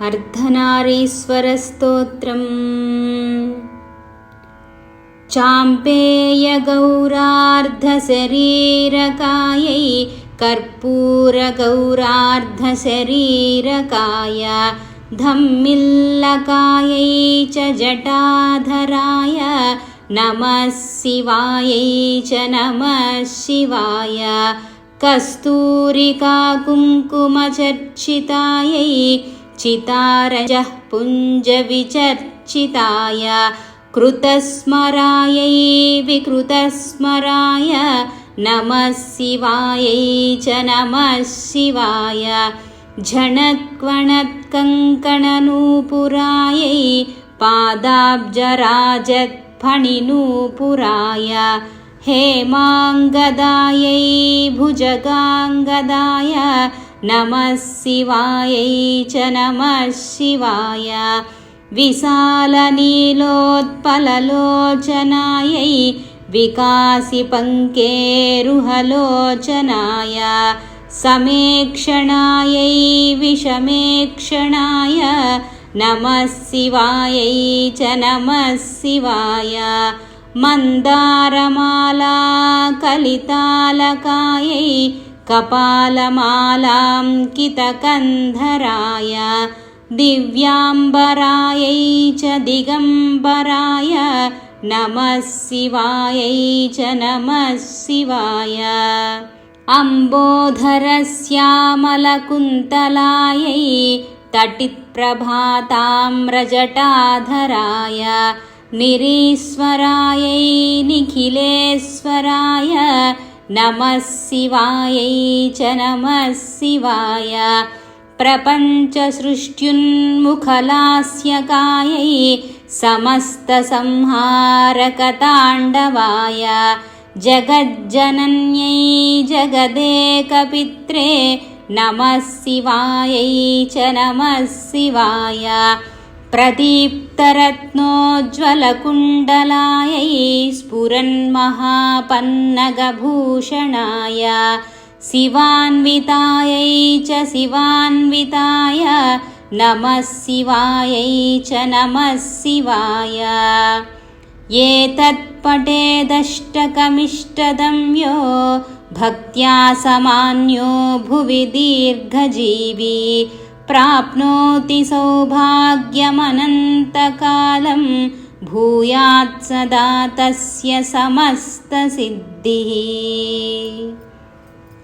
अर्धनारीश्वरस्तोत्रम्। चाम्पेयगौरार्धशरीरकायै कर्पूरगौरार्धशरीरकाय धम्मिल्लकायै च जटाधराय नमः शिवायै च नमः शिवाय कस्तूरिकाकुङ्कुमचर्चितायै चितारजः पुञ्जविचर्चिताय कृतस्मरायै विकृतस्मराय नमः शिवायै च नमः शिवाय झणत्क्वणत्कङ्कणनूपुरायै पादाब्जराजत्फणिनूपुराय हेमाङ्गदायै भुजगाङ्गदाय नमः शिवायै च नमः शिवाय। विशालनीलोत्पललोचनायै विकासिपङ्केरुहलोचनाय। समेक्षणायै विषमेक्षणाय नमः शिवायै च नमः शिवाय। मन्दारमाला कलितालकायै कपालमालाङ्कितकन्धराय दिव्याम्बरायै च दिगम्बराय नमः शिवायै च नमः शिवाय। अम्बोधरस्यामलकुन्तलायै तटिप्रभाताम्रजटाधराय निरीश्वरायै निखिलेश्वराय नमः शिवायै च नमः शिवाय। प्रपञ्चसृष्ट्युन्मुखलास्यकायै समस्तसंहारकताण्डवाय। जगज्जनन्यै जगदेकपित्रे नमः शिवायै च नमः शिवाय प्रदीप्तरत्नोज्ज्वलकुण्डलायै स्फुरन्महापन्नगभूषणाय शिवान्वितायै च शिवान्विताय नमः शिवायै च नमः शिवाय। एतत्पटेदष्टकमिष्टदं यो भक्त्या समान्यो भुवि दीर्घजीवी प्राप्नोति सौभाग्यमनन्तकालं भूयात् सदा तस्य समस्तसिद्धिः